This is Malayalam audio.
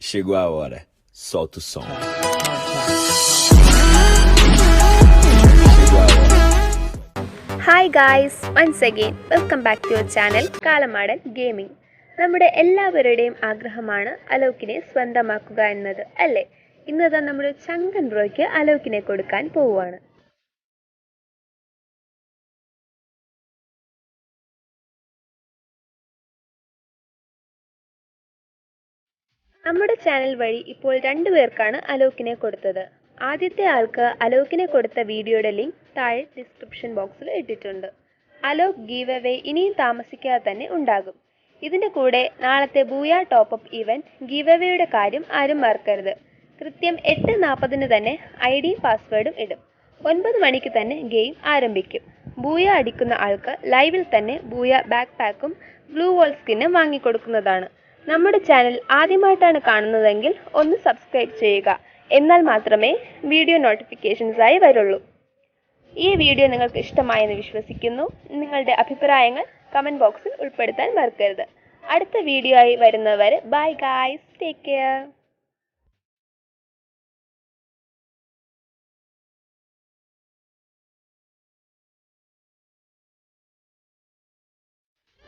Chegou a hora. Solta o som. Hi guys once again welcome back to your channel Kalamadan gaming നമ്മുടെ എല്ലാവരുടെയും ആഗ്രഹമാണ് അലോക്കിനെ സ്വന്തമാക്കുക എന്നത് അല്ലേ ഇന്നതാ നമ്മുടെ ചങ്കൻ ബ്രോയ്ക്ക് അലോക്കിനെ കൊടുക്കാൻ പോവുകയാണ് നമ്മുടെ ചാനൽ വഴി ഇപ്പോൾ രണ്ടു പേർക്കാണ് അലോക്കിനെ കൊടുത്തത്. ആദ്യത്തെ ആൾക്ക് അലോക്കിനെ കൊടുത്ത വീഡിയോയുടെ ലിങ്ക് താഴെ ഡിസ്ക്രിപ്ഷൻ ബോക്സിൽ ഇട്ടിട്ടുണ്ട്. അലോക് ഗീവ് അവേ ഇനിയും താമസിക്കാതെ തന്നെ ഉണ്ടാകും. ഇതിന്റെ കൂടെ നാളത്തെ booyah top up event give അവേയുടെ കാര്യം ആരും മറക്കരുത്. കൃത്യം എട്ട് നാൽപ്പതിന് തന്നെ ഐ ഡിയും പാസ്വേഡും ഇടും. ഒൻപത് മണിക്ക് തന്നെ ഗെയിം ആരംഭിക്കും. ബൂയ അടിക്കുന്ന ആൾക്ക് ലൈവിൽ തന്നെ ബൂയ ബാക്ക് പാക്കും ബ്ലൂ വോൾ സ്കിന്നും വാങ്ങിക്കൊടുക്കുന്നതാണ്. നമ്മുടെ ചാനൽ ആദ്യമായിട്ടാണ് കാണുന്നതെങ്കിൽ ഒന്ന് സബ്സ്ക്രൈബ് ചെയ്യുക. എന്നാൽ മാത്രമേ വീഡിയോ നോട്ടിഫിക്കേഷൻസ് ആയി വരുള്ളൂ. ഈ വീഡിയോ നിങ്ങൾക്ക് ഇഷ്ടമായെന്ന് വിശ്വസിക്കുന്നു. നിങ്ങളുടെ അഭിപ്രായങ്ങൾ കമന്റ് ബോക്സിൽ ഉൾപ്പെടുത്താൻ മറക്കരുത്. അടുത്ത വീഡിയോ ആയി വരുന്നവരെ ബൈ ഗായ്സ് ടേക്ക് കെയർ